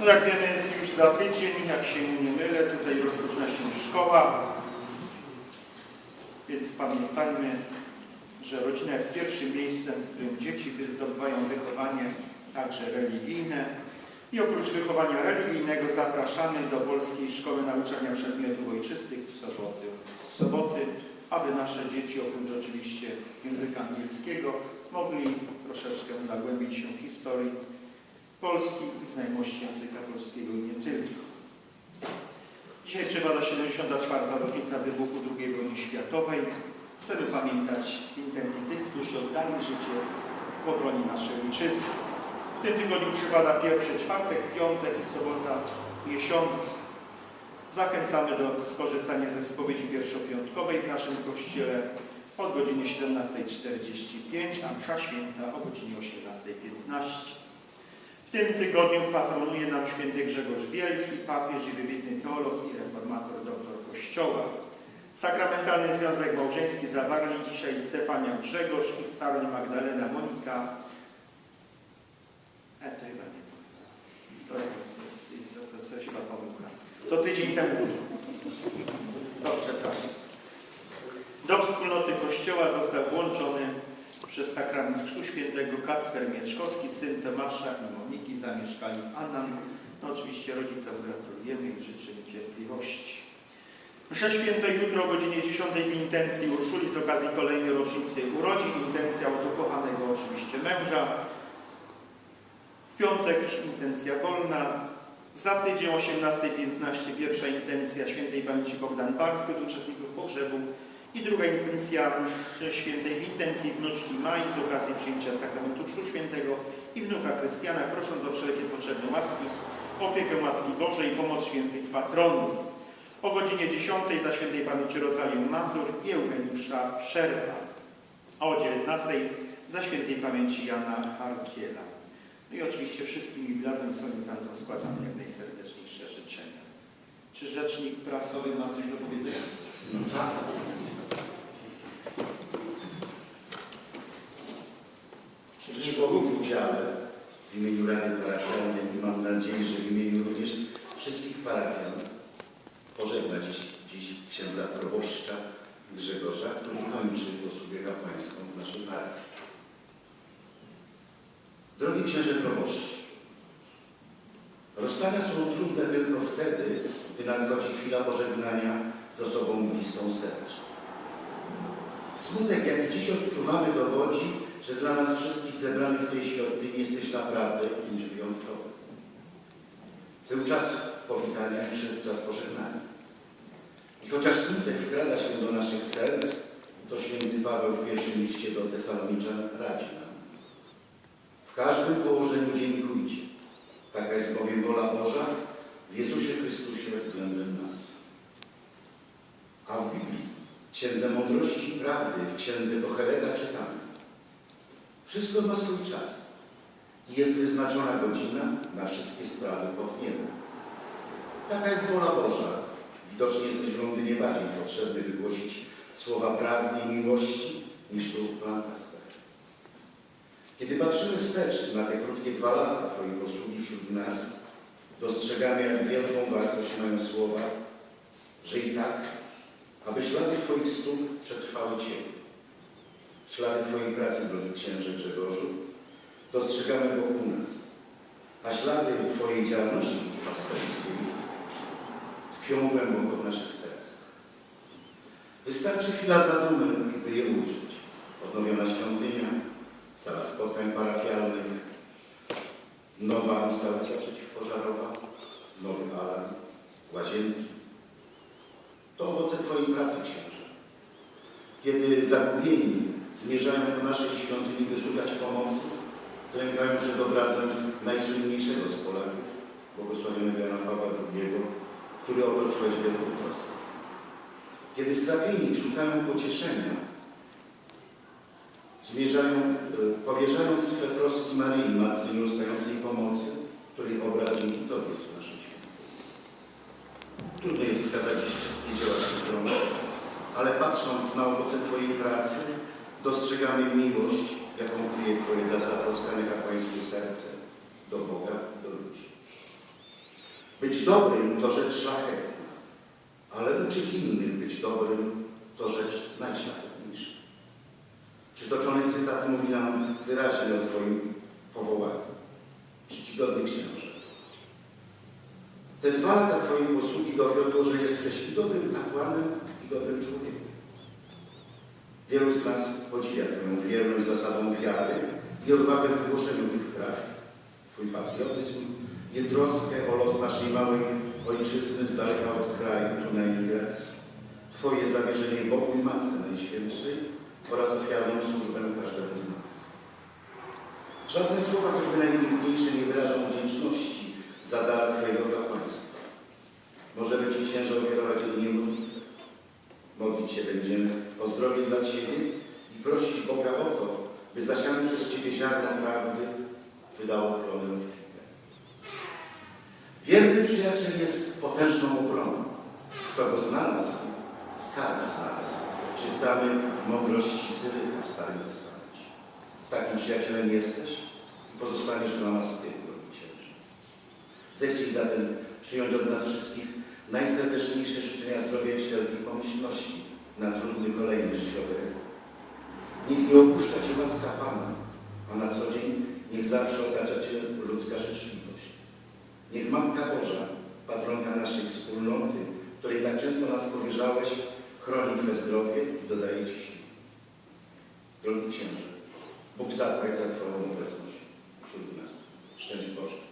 No jak wiemy, jest już za tydzień, jak się nie mylę, tutaj rozpoczyna się szkoła, więc pamiętajmy, że rodzina jest pierwszym miejscem, w którym dzieci zdobywają wychowanie także religijne. I oprócz wychowania religijnego zapraszamy do Polskiej Szkoły Nauczania Przedmiotów Ojczystych w soboty, w soboty, aby nasze dzieci, oprócz oczywiście języka angielskiego, mogli troszeczkę zagłębić się w historii Polski i znajomości języka polskiego i nie tylko. Dzisiaj przypada 74. rocznica wybuchu II wojny światowej. Chcemy pamiętać intencji tych, którzy oddali życie w obronie naszej ojczyzny. W tym tygodniu przypada pierwszy czwartek, piątek i sobota miesiąc. Zachęcamy do skorzystania ze spowiedzi pierwszopiątkowej w naszym kościele od godziny 17.45, a msza święta o godzinie 18.15. W tym tygodniu patronuje nam święty Grzegorz Wielki, papież i wybitny teolog i reformator doktor Kościoła. Sakramentalny związek małżeński zawarli dzisiaj Stefania Grzegorz i Staroń Magdalena Monika. E, to chyba nie to. To jest, jest, jest, to jest, chyba pomyłka. To tydzień temu. To przepraszam. Do wspólnoty Kościoła został włączony przez sakrament Chrztu Świętego Kacper Mieczkowski, syn Tomasza i Moniki, zamieszkali w Annan. No oczywiście rodzicom gratulujemy i życzymy cierpliwości. Msze święte jutro o godzinie 10 w intencji Urszuli z okazji kolejnej rocznicy urodzin. Intencja od ukochanego oczywiście męża. W piątek intencja wolna. Za tydzień 18.15 pierwsza intencja świętej pamięci Bogdan Barski od uczestników pogrzebu i druga intencja świętej w intencji wnuczki Maj z okazji przyjęcia sakramentu Chrztu Świętego i wnuka Krystiana, prosząc o wszelkie potrzebne łaski, opiekę Matki Bożej i pomoc świętych patronów. O godzinie 10 za świętej pamięci Rozalię Mazur i Eugeniusza Szerwa. A o 19 za świętej pamięci Jana Harkiela. No i oczywiście wszystkim jubilatom solenizantom składamy jak najserdeczniejsze życzenia. Czy rzecznik prasowy ma coś do powiedzenia? No tak. Życzę Bogu w udziale w imieniu Rady Parafialnej i mam nadzieję, że w imieniu również wszystkich parafian pożegnać dziś, księdza proboszcza Grzegorza, który kończy posługę kapłańską w naszej parafii. Drogi księże proboszcz, rozstania są trudne tylko wtedy, gdy nadchodzi chwila pożegnania z osobą bliską sercu. Smutek, jaki dziś odczuwamy, dowodzi, że dla nas w tej świątyni jesteś naprawdę kimś wyjątkowym. Był czas powitania przyszedł czas pożegnania. I chociaż smutek wkrada się do naszych serc, to święty Paweł w pierwszym liście do Tesaloniczan radzi nam. W każdym położeniu dziękujcie. Taka jest bowiem wola Boża w Jezusie Chrystusie względem nas. A w Biblii, Księdze Mądrości i Prawdy, w Księdze Koheleta czytamy. Wszystko ma swój czas jest wyznaczona godzina na wszystkie sprawy pod niebem. Taka jest wola Boża. Widocznie jesteś w Londynie bardziej potrzebny, by głosić słowa prawdy i miłości niż tu w Lancaster. Kiedy patrzymy wstecz na te krótkie dwa lata Twojej posługi wśród nas, dostrzegamy, jak wielką wartość mają słowa, że i tak, aby ślady Twoich stóp przetrwały Ciebie. Ślady Twojej pracy, drogi księże Grzegorzu, dostrzegamy wokół nas, a ślady Twojej działalności pasterskiej tkwią głęboko w naszych sercach. Wystarczy chwila zadumy, by je ujrzeć. Odnowiona świątynia, sala spotkań parafialnych, nowa instalacja przeciwpożarowa, nowy alarm, łazienki. To owoce Twojej pracy, księże. Kiedy zagubieni zmierzają do naszej świątyni, by szukać pomocy, klękają przed obrazem najsłynniejszego z Polaków, błogosławionego Jana Pawła II, który otoczyłeś wielką troską. Kiedy strapieni szukają pocieszenia, zmierzają, y, powierzając swe troski Maryi, Matce nieustającej pomocy, której obraz dzięki Tobie jest w naszym świecie. Trudno jest wskazać dziś wszystkie dzieła świętego, ale patrząc na owoce Twojej pracy, dostrzegamy miłość jaką kryje Twoje zatroskane kapłańskie serce do Boga i do ludzi. Być dobrym to rzecz szlachetna, ale uczyć innych być dobrym to rzecz najszlachetniejsza. Przytoczony cytat mówi nam wyraźnie o Twoim powołaniu. Czcigodny księże. Te dwa lata Twojej posługi dowiodło, że jesteś i dobrym kapłanem, i dobrym człowiekiem. Wielu z nas podziwia Twoją wierność zasadom wiary i odwagę w głoszeniu tych praw. Twój patriotyzm i troskę o los naszej małej ojczyzny z daleka od kraju, tu na emigracji. Twoje zawierzenie Bogu i Matce Najświętszej oraz ofiarną służbę każdemu z nas. Żadne słowa, choćby najpiękniejsze, nie wyrażą wdzięczności za dar Twojego kapłaństwa. Możemy Ci, księże, ofiarować jedynie modlitwę. Modlić się będziemy o zdrowie dla Ciebie i prosić Boga o to, by zasiane przez Ciebie ziarno prawdy wydało plonę obfite. Wierny przyjaciel jest potężną obroną. Kto go znalazł, skarb znalazł. Czytamy w mądrości Syrycha w Starym Testamencie. Takim przyjacielem jesteś i pozostaniesz dla nas Ty. Zechciej zatem przyjąć od nas wszystkich najserdeczniejsze życzenia zdrowia i wszelkiej pomyślności na trudny kolejny życiowy. Niech nie opuszcza Cię łaska Pana, a na co dzień niech zawsze otacza Cię ludzka życzliwość. Niech Matka Boża, patronka naszej wspólnoty, której tak często nas powierzałeś, chroni Twe zdrowie i dodaje Ci sił. Drogi Księże, Bóg zapłać za Twoją obecność wśród nas. Szczęść Boże.